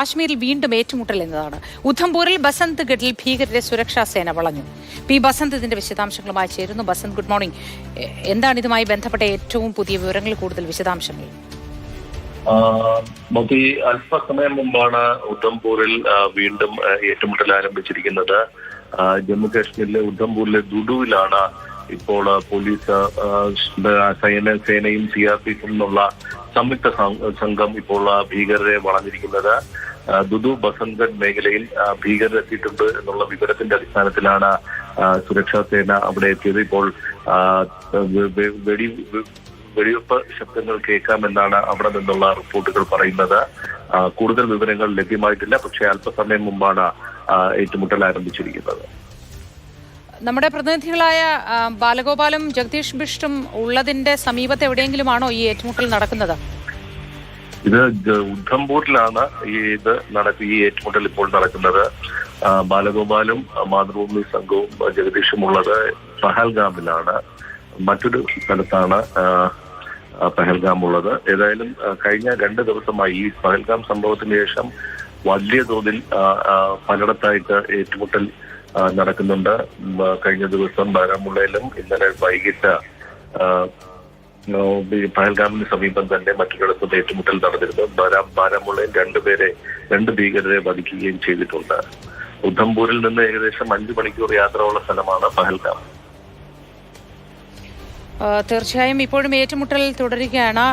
കാശ്മീരിൽ വീണ്ടും ഏറ്റുമുട്ടൽ എന്നതാണ്. ഉധംപൂരിൽ ബസന്ത് ഗഡിൽ ഭീകരരെ സുരക്ഷാ സേന വളഞ്ഞു. പി ബസന്ത് ഇതിന്റെ വിശദാംശങ്ങളുമായി ചേരുന്നു. Basant good morning. എന്താണ് ഇതുമായി ബന്ധപ്പെട്ട ഏറ്റവും പുതിയ വിവരങ്ങൾ കൂടുതൽ വിശദാംശങ്ങൾ? അല്പസമയം മുമ്പാണ് ഉധംപൂരിൽ വീണ്ടും ഏറ്റുമുട്ടൽ ആരംഭിച്ചിരിക്കുന്നത്. ജമ്മുകാശ്മീരിലെ ജമ്മു കാശ്മീരിലെ ഉദ്ധംപൂരിലെ ദുഡുവിലാണ് ഇപ്പോൾ പോലീസ് സൈന സേനയും സി ആർ പി നിന്നുള്ള സംയുക്ത സംഘം ഇപ്പോൾ ഭീകരരെ വളഞ്ഞിരിക്കുന്നത്. ദുദു ബസന്ത്ഗഡ് മേഖലയിൽ ഭീകരർ എത്തിയിട്ടുണ്ട് എന്നുള്ള വിവരത്തിന്റെ അടിസ്ഥാനത്തിലാണ് സുരക്ഷാ സേന അവിടെ എത്തിയത്. ഇപ്പോൾ വെടി വെടിവെപ്പ് ശബ്ദങ്ങൾ കേൾക്കാമെന്നാണ് അവിടെ നിന്നുള്ള റിപ്പോർട്ടുകൾ പറയുന്നത്. കൂടുതൽ വിവരങ്ങൾ ലഭ്യമായിട്ടില്ല പക്ഷേ അല്പസമയം മുമ്പാണ് ഏറ്റുമുട്ടൽ ആരംഭിച്ചിരിക്കുന്നത്. നമ്മുടെ പ്രതിനിധികളായ ബാലഗോപാലും ജഗദീഷ് ബിഷ്ടും ഉള്ളതിന്റെ സമീപത്ത് എവിടെയെങ്കിലുമാണോ ഈ ഏറ്റുമുട്ടൽ നടക്കുന്നത്? ഇത് ഉദ്ധംപൂരിലാണ് ഈ ഇത് നടക്കുക ഈ ഏറ്റുമുട്ടൽ ഇപ്പോൾ നടക്കുന്നത്. ബാലഗോപാലും മാതൃഭൂമി സംഘവും ജഗദീഷും ഉള്ളത് പഹൽഗാമിലാണ്. മറ്റൊരു സ്ഥലത്താണ് പഹൽഗാം ഉള്ളത് ഏതായാലും കഴിഞ്ഞ രണ്ട് ദിവസമായി ഈ പഹൽഗാം സംഭവത്തിന് ശേഷം വലിയ തോതിൽ പലയിടത്തായിട്ട് ഏറ്റുമുട്ടൽ നടക്കുന്നുണ്ട്. കഴിഞ്ഞ ദിവസം ബാരാമുള്ളയിലും ഇന്നലെ വൈകിട്ട് പഹൽഗാമിന് സമീപം തന്നെ മറ്റൊരിടത്തും ഏറ്റുമുട്ടൽ നടന്നിരുന്നു. ബാരാ ബാരാമുള്ളയിൽ രണ്ടുപേരെ രണ്ട് ഭീകരരെ വധിക്കുകയും ചെയ്തിട്ടുണ്ട്. ഉദ്ധംപൂരിൽ നിന്ന് ഏകദേശം അഞ്ചു മണിക്കൂർ യാത്ര ഉള്ള സ്ഥലമാണ് പഹൽഗാം. തീർച്ചയായും ഇപ്പോഴും ഏറ്റുമുട്ടൽ തുടരുകയാണ്.